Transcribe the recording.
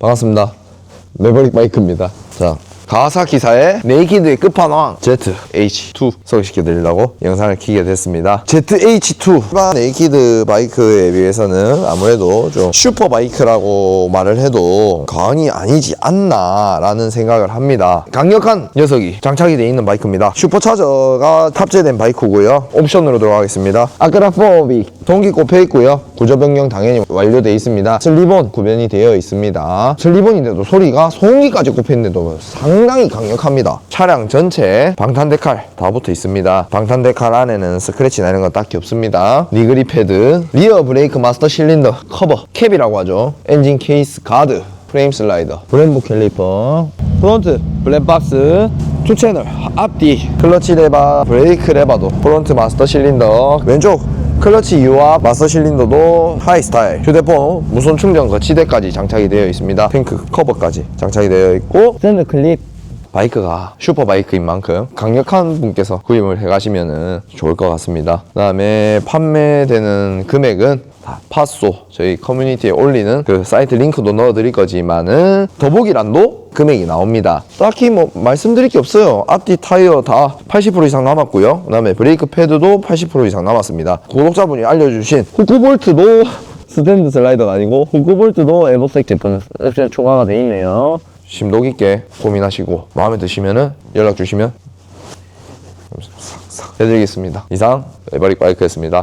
반갑습니다. 매버릭 바이크입니다. 자, 가와사키사의 네이키드의 끝판왕 ZH2 소개시켜드리려고 영상을 키게 됐습니다. ZH2가 네이키드 바이크에 비해서는 아무래도 좀 슈퍼 바이크라고 말을 해도 과언이 아니지 않나라는 생각을 합니다. 강력한 녀석이 장착이 되어 있는 바이크입니다. 슈퍼차저가 탑재된 바이크고요. 옵션으로 들어가겠습니다. 아크라포비 동기 꼽혀 있고요. 구조 변경 당연히 완료되어 있습니다. 슬리본 구변이 되어 있습니다. 슬리본인데도 소리가 소음기까지 꼽혀 있는데도 상당히 강력합니다. 차량 전체 방탄 데칼 다 붙어 있습니다. 방탄 데칼 안에는 스크래치 나는 건 딱히 없습니다. 니그리 패드, 리어 브레이크 마스터 실린더 커버, 캡이라고 하죠. 엔진 케이스 가드, 프레임 슬라이더, 브렘보 캘리퍼, 프론트 블랙박스, 투 채널, 앞뒤, 클러치 레바, 브레이크 레바도, 프론트 마스터 실린더, 왼쪽 클러치 유와 마스터 실린더도 하이 스타일. 휴대폰 무선 충전 거치대까지 장착이 되어 있습니다. 핑크 커버까지 장착이 되어 있고 스탠드 클립 바이크가 슈퍼 바이크인 만큼 강력한 분께서 구입을 해 가시면은 좋을 것 같습니다. 그 다음에 판매되는 금액은 다 팟소 저희 커뮤니티에 올리는 그 사이트 링크도 넣어 드릴 거지만은 더보기란도 금액이 나옵니다. 딱히 뭐 말씀드릴 게 없어요. 앞뒤 타이어 다 80% 이상 남았고요. 그 다음에 브레이크 패드도 80% 이상 남았습니다. 구독자분이 알려주신 후크볼트도 스탠드 슬라이더가 아니고 후크볼트도 에버색 제품 초과가 돼 있네요 심도 깊게 고민하시고 마음에 드시면은 연락 주시면 해드리겠습니다. 이상 에버릭 바이크였습니다.